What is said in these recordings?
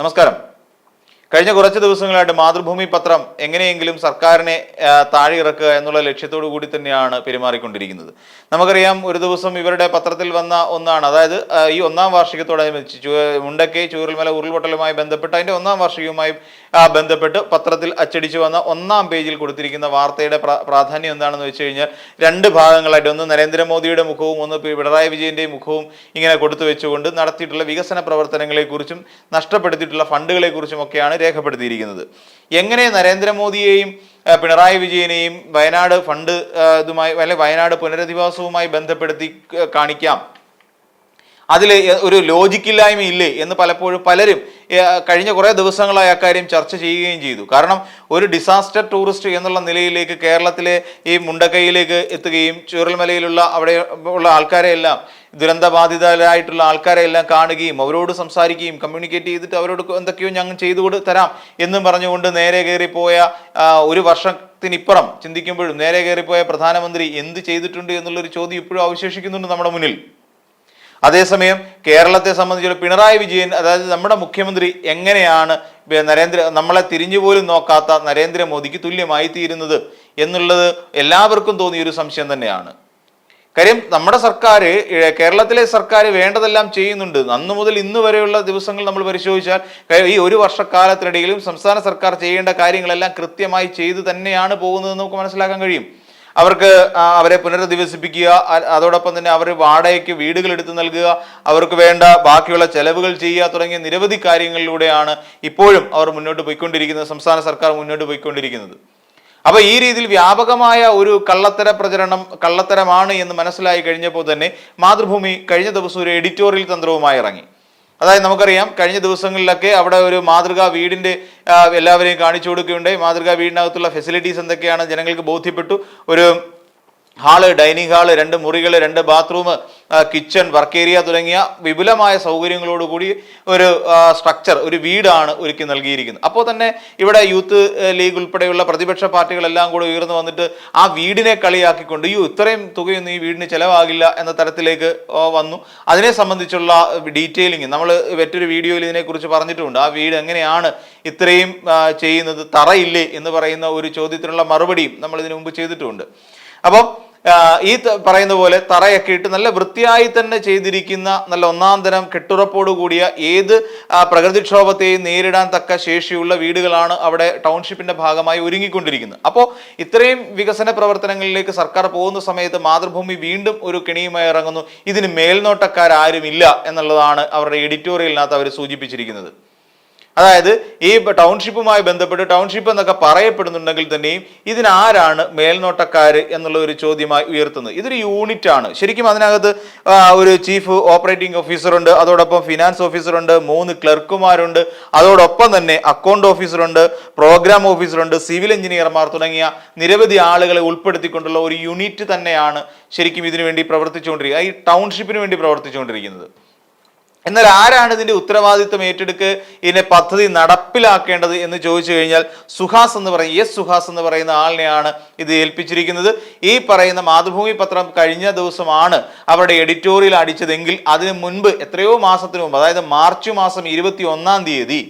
നമസ്കാരം. കഴിഞ്ഞ കുറച്ച് ദിവസങ്ങളായിട്ട് മാതൃഭൂമി പത്രം എങ്ങനെയെങ്കിലും സർക്കാരിനെ താഴെ ഇറക്കുക എന്നുള്ള ലക്ഷ്യത്തോടു കൂടി തന്നെയാണ് പെരുമാറിക്കൊണ്ടിരിക്കുന്നത്. നമുക്കറിയാം ഒരു ദിവസം ഇവരുടെ പത്രത്തിൽ വന്ന ഒന്നാണ്. അതായത് ഈ ഒന്നാം വാർഷികത്തോടനുബന്ധിച്ച് മുണ്ടക്കെ ചൂരൽമല ഉരുൾപൊട്ടലുമായി ബന്ധപ്പെട്ട് അതിന്റെ ഒന്നാം വാർഷികവുമായി ബന്ധപ്പെട്ട് പത്രത്തിൽ അച്ചടിച്ചു വന്ന ഒന്നാം പേജിൽ കൊടുത്തിരിക്കുന്ന വാർത്തയുടെ പ്രാധാന്യം എന്താണെന്ന് വെച്ച് കഴിഞ്ഞാൽ രണ്ട് ഭാഗങ്ങളായിട്ട്. ഒന്ന് നരേന്ദ്രമോദിയുടെ മുഖവും ഒന്ന് പിണറായി വിജയന്റെയും മുഖവും ഇങ്ങനെ കൊടുത്തു വെച്ചുകൊണ്ട് നടത്തിയിട്ടുള്ള വികസന പ്രവർത്തനങ്ങളെക്കുറിച്ചും നഷ്ടപ്പെടുത്തിയിട്ടുള്ള ഫണ്ടുകളെക്കുറിച്ചും ഒക്കെയാണ് രേഖപ്പെടുത്തിയിരിക്കുന്നത്. എങ്ങനെ നരേന്ദ്രമോദിയെയും പിണറായി വിജയനെയും വയനാട് ഫണ്ട് ഇതുമായി അല്ലെ വയനാട് പുനരധിവാസവുമായി ബന്ധപ്പെടുത്തി കാണിക്കാം. അതിൽ ഒരു ലോജിക്കില്ലായ്മ ഇല്ലേ എന്ന് പലപ്പോഴും പലരും കഴിഞ്ഞ കുറേ ദിവസങ്ങളായി അക്കാര്യം ചർച്ച ചെയ്യുകയും ചെയ്തു. കാരണം ഒരു ഡിസാസ്റ്റർ ടൂറിസ്റ്റ് എന്നുള്ള നിലയിലേക്ക് കേരളത്തിലെ ഈ മുണ്ടക്കൈയിലേക്ക് എത്തുകയും ചൂരൽമലയിലുള്ള അവിടെ ഉള്ള ആൾക്കാരെ എല്ലാം ദുരന്തബാധിതരായിട്ടുള്ള ആൾക്കാരെ എല്ലാം കാണുകയും അവരോട് സംസാരിക്കുകയും കമ്മ്യൂണിക്കേറ്റ് ചെയ്തിട്ട് അവരോട് എന്തൊക്കെയോ ഞങ്ങൾ ചെയ്തു കൊടു തരാം എന്നും പറഞ്ഞുകൊണ്ട് നേരെ കയറിപ്പോയ ഒരു വർഷത്തിനിപ്പുറം ചിന്തിക്കുമ്പോഴും നേരെ കയറിപ്പോയ പ്രധാനമന്ത്രി എന്ത് ചെയ്തിട്ടുണ്ട് എന്നുള്ളൊരു ചോദ്യം ഇപ്പോഴും അവശേഷിക്കുന്നുണ്ട് നമ്മുടെ മുന്നിൽ. അതേസമയം കേരളത്തെ സംബന്ധിച്ചുള്ള പിണറായി വിജയൻ അതായത് നമ്മുടെ മുഖ്യമന്ത്രി എങ്ങനെയാണ് നരേന്ദ്ര നമ്മളെ തിരിഞ്ഞുപോലും നോക്കാത്ത നരേന്ദ്രമോദിക്ക് തുല്യമായി തീരുന്നത് എന്നുള്ളത് എല്ലാവർക്കും തോന്നിയ ഒരു സംശയം തന്നെയാണ്. കാര്യം നമ്മുടെ സർക്കാർ കേരളത്തിലെ സർക്കാർ വേണ്ടതെല്ലാം ചെയ്യുന്നുണ്ട്. അന്ന് മുതൽ ഇന്ന് വരെയുള്ള ദിവസങ്ങൾ നമ്മൾ പരിശോധിച്ചാൽ ഈ ഒരു വർഷക്കാലത്തിനിടയിലും സംസ്ഥാന സർക്കാർ ചെയ്യേണ്ട കാര്യങ്ങളെല്ലാം കൃത്യമായി ചെയ്തു തന്നെയാണ് പോകുന്നതെന്ന് നമുക്ക് മനസ്സിലാക്കാൻ കഴിയും. അവർക്ക് അവരെ പുനരധിവസിപ്പിക്കുക അതോടൊപ്പം തന്നെ അവർ വാടകയ്ക്ക് വീടുകൾ എടുത്തു നൽകുക അവർക്ക് വേണ്ട ബാക്കിയുള്ള ചെലവുകൾ ചെയ്യുക തുടങ്ങിയ നിരവധി കാര്യങ്ങളിലൂടെയാണ് ഇപ്പോഴും അവർ മുന്നോട്ട് പോയിക്കൊണ്ടിരിക്കുന്നത് സംസ്ഥാന സർക്കാർ മുന്നോട്ട് പോയിക്കൊണ്ടിരിക്കുന്നത്. അപ്പൊ ഈ രീതിയിൽ വ്യാപകമായ ഒരു കള്ളത്തര പ്രചരണം കള്ളത്തരമാണ് എന്ന് മനസ്സിലായി കഴിഞ്ഞപ്പോൾ തന്നെ മാതൃഭൂമി കഴിഞ്ഞ ദിവസം ഒരു എഡിറ്റോറിയൽ തന്ത്രവുമായി ഇറങ്ങി. അതായത് നമുക്കറിയാം കഴിഞ്ഞ ദിവസങ്ങളിലൊക്കെ അവിടെ ഒരു മാതൃകാ വീടിന്റെ എല്ലാവരെയും കാണിച്ചു കൊടുക്കുകയുണ്ടായി. മാതൃകാ വീടിനകത്തുള്ള ഫെസിലിറ്റീസ് എന്തൊക്കെയാണ്? ജനങ്ങൾക്ക് ബോധ്യപ്പെട്ടു. ഒരു ഹാൾ ഡൈനിങ് ഹാൾ രണ്ട് മുറികൾ രണ്ട് ബാത്റൂം കിച്ചൺ വർക്ക് ഏരിയ തുടങ്ങിയ വിപുലമായ സൗകര്യങ്ങളോടുകൂടി ഒരു സ്ട്രക്ചർ ഒരു വീടാണ് ഒരുക്കി നൽകിയിരിക്കുന്നത്. അപ്പോൾ തന്നെ ഇവിടെ യൂത്ത് ലീഗ് ഉൾപ്പെടെയുള്ള പ്രതിപക്ഷ പാർട്ടികളെല്ലാം കൂടെ ഉയർന്നു വന്നിട്ട് ആ വീടിനെ കളിയാക്കിക്കൊണ്ട് ഈ ഇത്രയും തുകയൊന്നും ഈ വീടിന് ചിലവാകില്ല എന്ന തരത്തിലേക്ക് വന്നു. അതിനെ സംബന്ധിച്ചുള്ള ഡീറ്റെയിലിംഗ് നമ്മൾ മറ്റൊരു വീഡിയോയിൽ ഇതിനെക്കുറിച്ച് പറഞ്ഞിട്ടുണ്ട്. ആ വീട് എങ്ങനെയാണ് ഇത്രയും ചെയ്യുന്നത് തറയില്ലേ എന്ന് പറയുന്ന ഒരു ചോദ്യത്തിനുള്ള മറുപടിയും നമ്മൾ ഇതിനു മുമ്പ് ചെയ്തിട്ടുമുണ്ട് അപ്പം ഈ പറയുന്ന പോലെ തറയൊക്കെ ഇട്ട് നല്ല വൃത്തിയായി തന്നെ ചെയ്തിരിക്കുന്ന നല്ല ഒന്നാം തരം കെട്ടുറപ്പോട് കൂടിയ ഏത് പ്രകൃതിക്ഷോഭത്തെയും നേരിടാൻ തക്ക ശേഷിയുള്ള വീടുകളാണ് അവിടെ ടൗൺഷിപ്പിന്റെ ഭാഗമായി ഒരുങ്ങിക്കൊണ്ടിരിക്കുന്നത്. അപ്പോൾ ഇത്രയും വികസന പ്രവർത്തനങ്ങളിലേക്ക് സർക്കാർ പോകുന്ന സമയത്ത് മാതൃഭൂമി വീണ്ടും ഒരു കെണിയുമായി ഇറങ്ങുന്നു. ഇതിന് മേൽനോട്ടക്കാരും ഇല്ല എന്നുള്ളതാണ് അവരുടെ എഡിറ്റോറിയലിനകത്ത് അവർ സൂചിപ്പിച്ചിരിക്കുന്നത്. അതായത് ഈ ടൗൺഷിപ്പുമായി ബന്ധപ്പെട്ട് ടൗൺഷിപ്പ് എന്നൊക്കെ പറയപ്പെടുന്നുണ്ടെങ്കിൽ തന്നെയും ഇതിനാരാണ് മേൽനോട്ടക്കാർ എന്നുള്ള ഒരു ചോദ്യമായി ഉയർത്തുന്നത്. ഇതൊരു യൂണിറ്റ് ആണ്. ശരിക്കും അതിനകത്ത് ഒരു ചീഫ് ഓപ്പറേറ്റിംഗ് ഓഫീസറുണ്ട് അതോടൊപ്പം ഫിനാൻസ് ഓഫീസറുണ്ട് മൂന്ന് ക്ലർക്കുമാരുണ്ട് അതോടൊപ്പം തന്നെ അക്കൗണ്ട് ഓഫീസറുണ്ട് പ്രോഗ്രാം ഓഫീസറുണ്ട് സിവിൽ എഞ്ചിനീയർമാർ തുടങ്ങിയ നിരവധി ആളുകളെ ഉൾപ്പെടുത്തിക്കൊണ്ടുള്ള ഒരു യൂണിറ്റ് തന്നെയാണ് ശരിക്കും ഇതിനുവേണ്ടി പ്രവർത്തിച്ചുകൊണ്ടിരിക്കുക ഈ ടൗൺഷിപ്പിന് വേണ്ടി പ്രവർത്തിച്ചുകൊണ്ടിരിക്കുന്നത്. എന്നാൽ ആരാണ് ഇതിന്റെ ഉത്തരവാദിത്വം ഏറ്റെടുക്ക് ഇതിനെ പദ്ധതി നടപ്പിലാക്കേണ്ടത് എന്ന് ചോദിച്ചു കഴിഞ്ഞാൽ സുഹാസ് എന്ന് പറയും. എസ് സുഹാസ് എന്ന് പറയുന്ന ആളിനെയാണ് ഇത് ഏൽപ്പിച്ചിരിക്കുന്നത്. ഈ പറയുന്ന മാതൃഭൂമി പത്രം കഴിഞ്ഞ ദിവസമാണ് അവരുടെ എഡിറ്റോറിയൽ അടിച്ചതെങ്കിൽ അതിനു മുൻപ് എത്രയോ മാസത്തിന് മുമ്പ് അതായത് മാർച്ച് മാസം ഇരുപത്തി ഒന്നാം തീയതി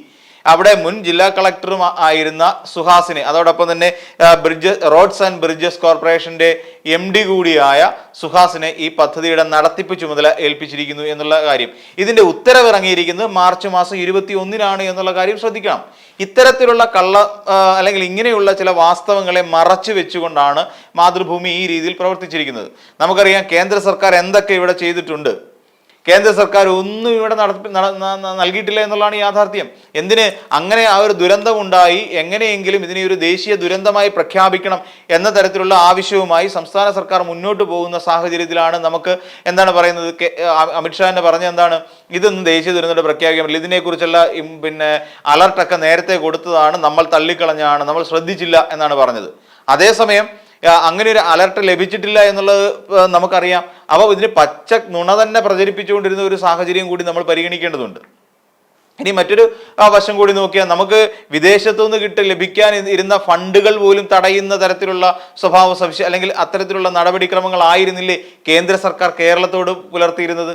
അവിടെ മുൻ ജില്ലാ കളക്ടറും ആയിരുന്ന സുഹാസിനെ അതോടൊപ്പം തന്നെ ബ്രിഡ്ജ് റോഡ്സ് ആൻഡ് ബ്രിഡ്ജസ് കോർപ്പറേഷന്റെ എം ഡി കൂടിയായ സുഹാസിനെ ഈ പദ്ധതിയുടെ നടത്തിപ്പ് ചുമതല ഏൽപ്പിച്ചിരിക്കുന്നു എന്നുള്ള കാര്യം. ഇതിന്റെ ഉത്തരവ് ഇറങ്ങിയിരിക്കുന്നത് മാർച്ച് മാസം ഇരുപത്തി ഒന്നിനാണ് എന്നുള്ള കാര്യം ശ്രദ്ധിക്കണം. ഇത്തരത്തിലുള്ള കള്ള അല്ലെങ്കിൽ ഇങ്ങനെയുള്ള ചില വാസ്തവങ്ങളെ മറച്ചു വെച്ചുകൊണ്ടാണ് മാതൃഭൂമി ഈ രീതിയിൽ പ്രവർത്തിച്ചിരിക്കുന്നത്. നമുക്കറിയാം കേന്ദ്ര സർക്കാർ എന്തൊക്കെ ഇവിടെ ചെയ്തിട്ടുണ്ട്. കേന്ദ്ര സർക്കാർ ഒന്നും ഇവിടെ നടത്തി നൽകിയിട്ടില്ല എന്നുള്ളതാണ് യാഥാർത്ഥ്യം. എന്തിന്? അങ്ങനെ ആ ഒരു ദുരന്തം ഉണ്ടായി എങ്ങനെയെങ്കിലും ഇതിനെ ഒരു ദേശീയ ദുരന്തമായി പ്രഖ്യാപിക്കണം എന്ന തരത്തിലുള്ള ആവശ്യവുമായി സംസ്ഥാന സർക്കാർ മുന്നോട്ട് പോകുന്ന സാഹചര്യത്തിലാണ് നമുക്ക് എന്താണ് പറയുന്നത്? അമിത്ഷാ തന്നെ പറഞ്ഞ എന്താണ്? ഇതൊന്നും ദേശീയ ദുരന്തമായി പ്രഖ്യാപിക്കാൻ ഇതിനെക്കുറിച്ചുള്ള പിന്നെ അലർട്ടൊക്കെ നേരത്തെ കൊടുത്തതാണ് നമ്മൾ തള്ളിക്കളഞ്ഞാണ് നമ്മൾ ശ്രദ്ധിച്ചില്ല എന്നാണ് പറഞ്ഞത്. അതേസമയം അങ്ങനെ ഒരു അലർട്ട് ലഭിച്ചിട്ടില്ല എന്നുള്ളത് നമുക്കറിയാം. അപ്പോൾ ഇതിന് പച്ച നുണ തന്നെ പ്രചരിപ്പിച്ചുകൊണ്ടിരുന്ന ഒരു സാഹചര്യം കൂടി നമ്മൾ പരിഗണിക്കേണ്ടതുണ്ട്. ഇനി മറ്റൊരു വശം കൂടി നോക്കിയാൽ നമുക്ക് വിദേശത്തു നിന്ന് കിട്ടി ലഭിക്കാൻ ഇരുന്ന ഫണ്ടുകൾ പോലും തടയുന്ന തരത്തിലുള്ള സ്വഭാവ സവിശ അല്ലെങ്കിൽ അത്തരത്തിലുള്ള നടപടിക്രമങ്ങളായിരുന്നില്ലേ കേന്ദ്ര സർക്കാർ കേരളത്തോട് പുലർത്തിയിരുന്നത്?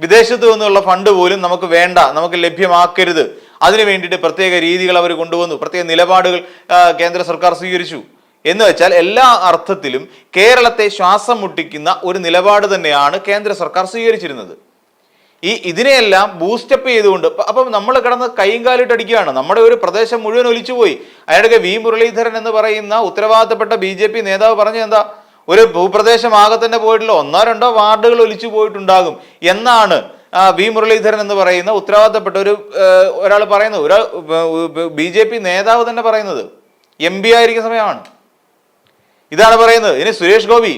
വിദേശത്തു നിന്നുള്ള ഫണ്ട് പോലും നമുക്ക് വേണ്ട നമുക്ക് ലഭ്യമാക്കരുത്. അതിനു വേണ്ടിയിട്ട് പ്രത്യേക രീതികൾ അവർ കൊണ്ടുവന്നു. പ്രത്യേക നിലപാടുകൾ കേന്ദ്ര സർക്കാർ സ്വീകരിച്ചു. എന്ന് വെച്ചാൽ എല്ലാ അർത്ഥത്തിലും കേരളത്തെ ശ്വാസം മുട്ടിക്കുന്ന ഒരു നിലപാട് തന്നെയാണ് കേന്ദ്ര സർക്കാർ സ്വീകരിച്ചിരുന്നത്. ഈ ഇതിനെയെല്ലാം ബൂസ്റ്റപ്പ് ചെയ്തുകൊണ്ട് അപ്പം നമ്മൾ കിടന്ന് കൈയും കാലിട്ട് അടിക്കുകയാണ് നമ്മുടെ ഒരു പ്രദേശം മുഴുവൻ ഒലിച്ചുപോയി. അയാളുടെ വി മുരളീധരൻ എന്ന് പറയുന്ന ഉത്തരവാദിത്തപ്പെട്ട ബി ജെ പി നേതാവ് പറഞ്ഞ എന്താ? ഒരു ഭൂപ്രദേശം ആകെ തന്നെ പോയിട്ടില്ല ഒന്നോ രണ്ടോ വാർഡുകൾ ഒലിച്ചു പോയിട്ടുണ്ടാകും എന്നാണ് വി മുരളീധരൻ എന്ന് പറയുന്ന ഉത്തരവാദിത്തപ്പെട്ട ഒരു ഒരാൾ പറയുന്നത്. ഒരാൾ ബി ജെ പി നേതാവ് തന്നെ പറയുന്നത്. എം പി ആയിരിക്കുന്ന സമയമാണ്. ഇതാണ് പറയുന്നത്. ഇനി സുരേഷ് ഗോപി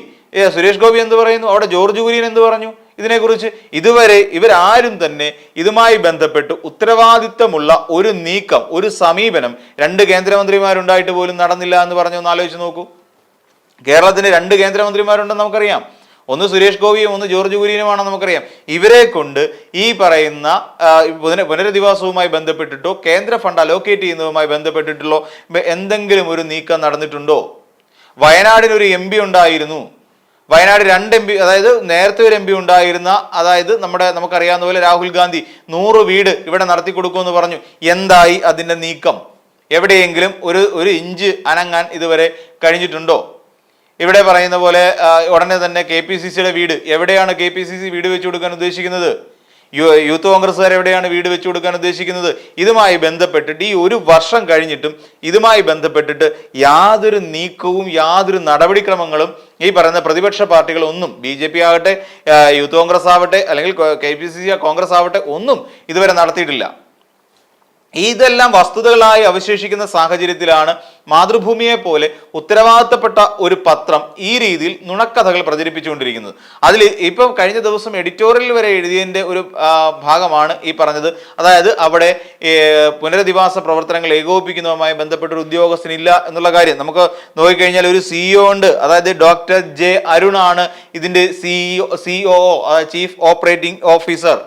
സുരേഷ് ഗോപി എന്ത് പറയുന്നു? അവിടെ ജോർജ് കുര്യൻ എന്ത് പറഞ്ഞു? ഇതിനെക്കുറിച്ച് ഇതുവരെ ഇവരാരും തന്നെ ഇതുമായി ബന്ധപ്പെട്ട് ഉത്തരവാദിത്തമുള്ള ഒരു നീക്കം ഒരു സമീപനം രണ്ട് കേന്ദ്രമന്ത്രിമാരുണ്ടായിട്ട് പോലും നടന്നില്ല എന്ന് പറഞ്ഞു ഒന്ന് ആലോചിച്ച് നോക്കൂ. കേരളത്തിന് രണ്ട് കേന്ദ്രമന്ത്രിമാരുണ്ടെന്ന് നമുക്കറിയാം. ഒന്ന് സുരേഷ് ഗോപിയും ഒന്ന് ജോർജ് കുര്യനുമാണെന്ന് നമുക്കറിയാം. ഇവരെ കൊണ്ട് ഈ പറയുന്ന പുനരധിവാസവുമായി ബന്ധപ്പെട്ടിട്ടോ കേന്ദ്ര ഫണ്ട് അലോക്കേറ്റ് ചെയ്യുന്നതുമായി ബന്ധപ്പെട്ടിട്ടുള്ളോ എന്തെങ്കിലും ഒരു നീക്കം നടന്നിട്ടുണ്ടോ? വയനാടിന് ഒരു എം പി ഉണ്ടായിരുന്നു. വയനാട് രണ്ട് എം പി അതായത് നേരത്തെ ഒരു എം പി ഉണ്ടായിരുന്ന അതായത് നമ്മുടെ നമുക്കറിയാവുന്ന പോലെ രാഹുൽ ഗാന്ധി നൂറ് വീട് ഇവിടെ നടത്തി കൊടുക്കുമെന്ന് പറഞ്ഞു. എന്തായി അതിന്റെ നീക്കം? എവിടെയെങ്കിലും ഒരു ഒരു ഇഞ്ച് അനങ്ങാൻ ഇതുവരെ കഴിഞ്ഞിട്ടുണ്ടോ? ഇവിടെ പറയുന്ന പോലെ ഉടനെ തന്നെ കെ പി സി സിയുടെ വീട്. എവിടെയാണ് കെ പി സി സി വീട് വെച്ചു കൊടുക്കാൻ ഉദ്ദേശിക്കുന്നത്? യൂത്ത് കോൺഗ്രസ്സുകാർ എവിടെയാണ് വീട് വെച്ചു കൊടുക്കാൻ ഉദ്ദേശിക്കുന്നത്? ഇതുമായി ബന്ധപ്പെട്ടിട്ട് ഈ ഒരു വർഷം കഴിഞ്ഞിട്ടും ഇതുമായി ബന്ധപ്പെട്ടിട്ട് യാതൊരു നീക്കവും യാതൊരു നടപടിക്രമങ്ങളും ഈ പറയുന്ന പ്രതിപക്ഷ പാർട്ടികളൊന്നും ബി ജെ പി ആകട്ടെ യൂത്ത് കോൺഗ്രസ് ആവട്ടെ അല്ലെങ്കിൽ K P C C Congress ആവട്ടെ ഒന്നും ഇതുവരെ നടത്തിയിട്ടില്ല. ഇതെല്ലാം വസ്തുതകളായി അവശേഷിക്കുന്ന സാഹചര്യത്തിലാണ് മാതൃഭൂമിയെ പോലെ ഉത്തരവാദിത്തപ്പെട്ട ഒരു പത്രം ഈ രീതിയിൽ നുണക്കഥകൾ പ്രചരിപ്പിച്ചുകൊണ്ടിരിക്കുന്നത്. അതിൽ ഇപ്പം കഴിഞ്ഞ ദിവസം എഡിറ്റോറിയൽ വരെ എഴുതിയതിന്റെ ഒരു ഭാഗമാണ് ഈ പറഞ്ഞത്. അതായത് അവിടെ പുനരധിവാസ പ്രവർത്തനങ്ങൾ ഏകോപിപ്പിക്കുന്നതുമായി ബന്ധപ്പെട്ട ഒരു ഉദ്യോഗസ്ഥനില്ല എന്നുള്ള കാര്യം. നമുക്ക് നോക്കിക്കഴിഞ്ഞാൽ ഒരു സിഇഒ ഉണ്ട്. അതായത് ഡോക്ടർ ജെ അരുണാണ് ഇതിന്റെ CEO C O chief operating officer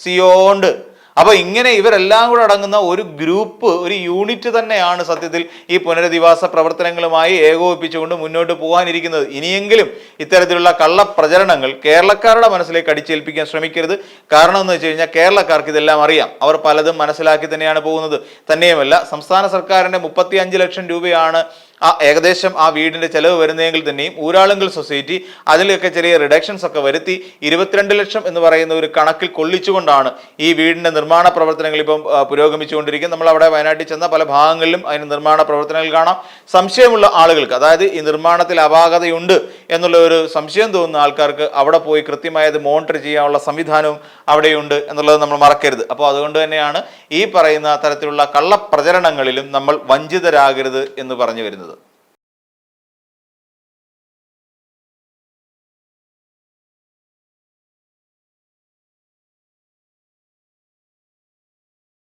C O ഉണ്ട്. അപ്പൊ ഇങ്ങനെ ഇവരെല്ലാം കൂടെ അടങ്ങുന്ന ഒരു ഗ്രൂപ്പ് ഒരു യൂണിറ്റ് തന്നെയാണ് സത്യത്തിൽ ഈ പുനരധിവാസ പ്രവർത്തനങ്ങളുമായി ഏകോപിപ്പിച്ചുകൊണ്ട് മുന്നോട്ട് പോകാനിരിക്കുന്നത്. ഇനിയെങ്കിലും ഇത്തരത്തിലുള്ള കള്ളപ്രചരണങ്ങൾ കേരളക്കാരുടെ മനസ്സിലേക്ക് അടിച്ചേൽപ്പിക്കാൻ ശ്രമിക്കരുത്. കാരണം എന്ന് വെച്ച് കഴിഞ്ഞാൽ കേരളക്കാർക്ക് ഇതെല്ലാം അറിയാം. അവർ പലതും മനസ്സിലാക്കി തന്നെയാണ് പോകുന്നത്. തന്നെയുമല്ല സംസ്ഥാന സർക്കാരിന്റെ മുപ്പത്തി ലക്ഷം രൂപയാണ് ആ ഏകദേശം ആ വീടിന്റെ ചെലവ് വരുന്നതെങ്കിൽ തന്നെയും ഊരാളുങ്കൽ സൊസൈറ്റി അതിലൊക്കെ ചെറിയ റിഡക്ഷൻസ് ഒക്കെ വരുത്തി ഇരുപത്തിരണ്ട് ലക്ഷം എന്ന് പറയുന്ന ഒരു കണക്കിൽ കൊള്ളിച്ചുകൊണ്ടാണ് ഈ വീടിന്റെ നിർമ്മാണ പ്രവർത്തനങ്ങൾ ഇപ്പം പുരോഗമിച്ചുകൊണ്ടിരിക്കുന്നത്. നമ്മൾ അവിടെ വയനാട്ടിൽ ചെന്ന പല ഭാഗങ്ങളിലും അതിന് നിർമ്മാണ പ്രവർത്തനങ്ങൾ കാണാം. സംശയമുള്ള ആളുകൾക്ക് അതായത് ഈ നിർമ്മാണത്തിൽ അപാകതയുണ്ട് എന്നുള്ള ഒരു സംശയം തോന്നുന്ന ആൾക്കാർക്ക് അവിടെ പോയി കൃത്യമായത് മോണിറ്റർ ചെയ്യാനുള്ള സംവിധാനവും അവിടെയുണ്ട് എന്നുള്ളത് നമ്മൾ മറക്കരുത്. അപ്പോൾ അതുകൊണ്ട് തന്നെയാണ് ഈ പറയുന്ന തരത്തിലുള്ള കള്ളപ്രചരണങ്ങളിലും നമ്മൾ വഞ്ചിതരാകരുത് എന്ന് പറഞ്ഞു വരുന്നത്.